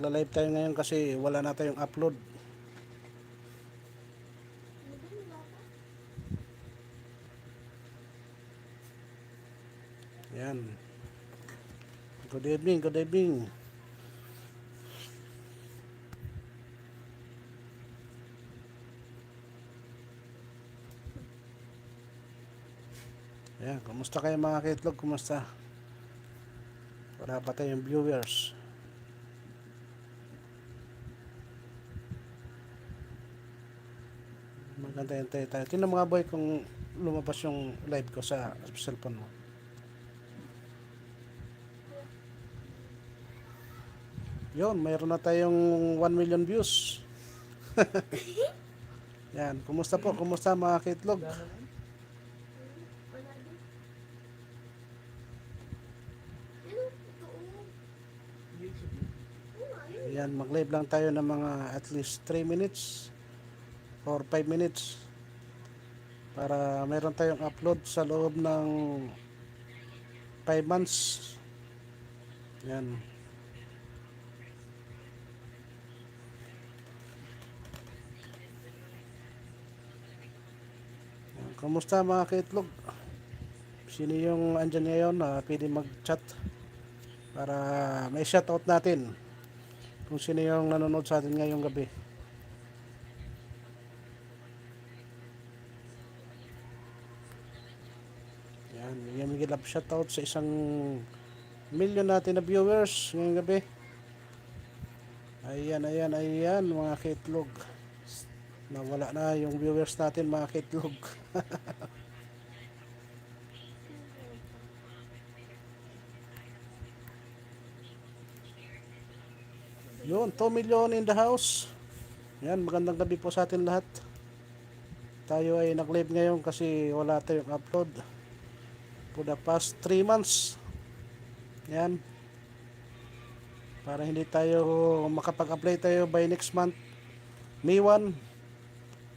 Magla-live tayo ngayon kasi wala na tayong upload. Yan. Good evening, good evening. Yan, kumusta kayo mga kitlog? Kumusta? Wala pa tayong viewers. Tayo tayo. Tingnan mga boy kung lumabas yung live ko sa cellphone mo. Yun, mayroon na tayong 1 million views. Yan, kumusta po? Kumusta mga kitlog? Yan, mag-live lang tayo ng mga at least 3 minutes or 5 minutes para meron tayong upload sa loob ng 5 months. Yan. Kamusta mga kaitlog? Sino yung andyan ngayon na pwede mag-chat para may shoutout natin kung sino yung nanonood sa atin ngayong gabi. Yan, bigyan Miguel up shoutout sa isang million natin na viewers ngayong gabi. Ayan, ayan, ayan mga kitlog. Nawala na yung viewers natin mga kitlog. Yun, 2 million in the house. Yan, magandang gabi po sa atin lahat. Tayo ay nag-live ngayon kasi wala tayong upload. For the past 3 months. Yan. Para hindi tayo makapag-apply tayo by next month. May 1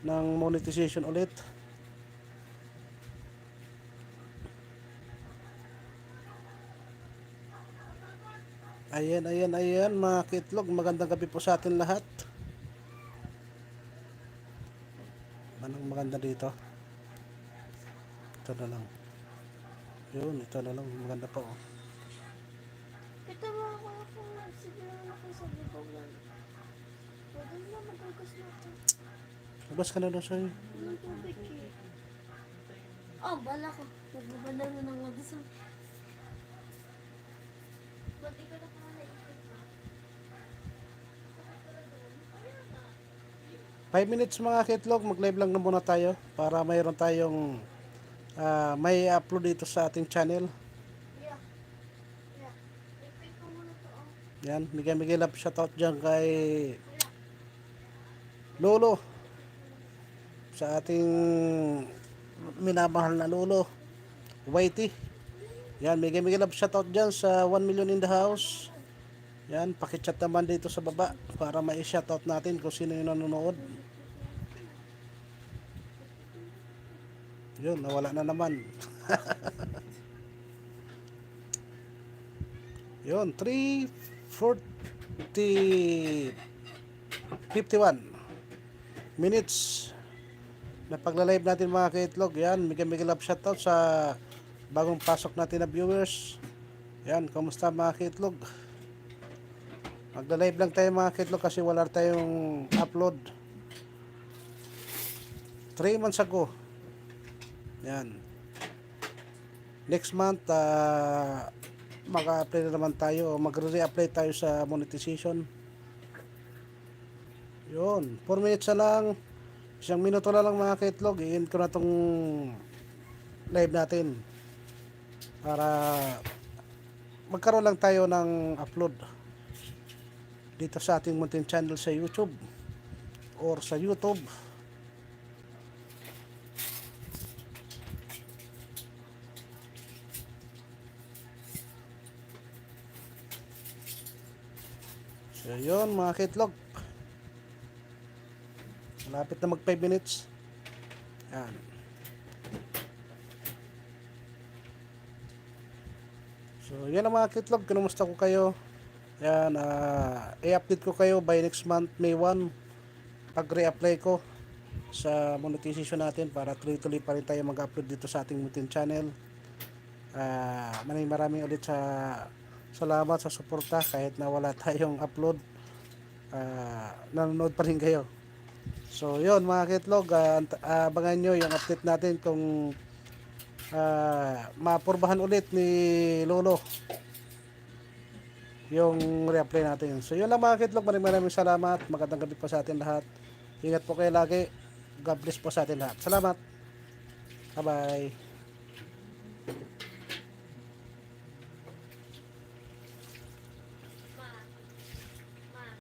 ng monetization ulit. Ayan, ayan, ayan mga kitlog. Magandang gabi po sa atin lahat. Anong maganda dito? Ito na lang. Yun, ito na lang. Maganda po. oh. Ito mga ako ako. Sige lang ako sa bibog yan. Pwede na maghugas na ito. Labas ka na doon sa'yo. Walang tubig eh. Oh, bala ko. Nagbabala na ng madasal. Ba't ikaw na ko? 5 minutes mga kitlog. Mag-live lang na muna tayo para mayroon tayong ah, may upload dito sa ating channel. Yeah. Yeah. To. Yan, bigyan-bigyan love shoutout dyan kay Lolo. Sa ating minamahal na Lolo. Whitey. Yan, bigyan-bigyan love shoutout dyan sa 1 million in the house. Yan, pakichat naman dito sa baba para ma-shoutout natin kung sino yung nanonood. Yun, nawala na naman. Yun, 340 51 minutes na pagla-live natin mga kaitlog. Yan, Miguel Miguel Love shoutout sa bagong pasok natin na viewers. Yan, kamusta mga kaitlog? Magla-live lang tayo mga kaitlog kasi wala tayong upload. 3 months ago. Yan. Next month, ah, mag-apply na naman tayo, magre-reapply tayo sa monetization. Yun, 4 minutes na lang. Isang minuto na lang mga kaitlog. I-end ko na tong live natin. Para magkaroon lang tayo ng upload dito sa ating munting channel sa YouTube or sa YouTube. So yun mga kitlog. Malapit na mag 5 minutes. Yan. So yan ang mga kitlog. Kinumusta ko kayo. Yan, ah, i-update ko kayo by next month, May 1, pag re-apply ko sa monetization natin para tuloy-tuloy pa rin tayo mag-upload dito sa ating Mutin channel. Ah, maraming maraming ulit sa salamat sa suporta kahit na wala tayong upload. Ah, nanonood pa rin kayo. So, yun mga kitlog, ah, abangan nyo yung update natin kung ah, mapurbahan ulit ni Lolo yung reapply natin. So, yun lang mga kitlog. Maraming maraming salamat. Magandang gabi po sa atin lahat. Ingat po kayo lagi. God bless po sa atin lahat. Salamat. Bye-bye.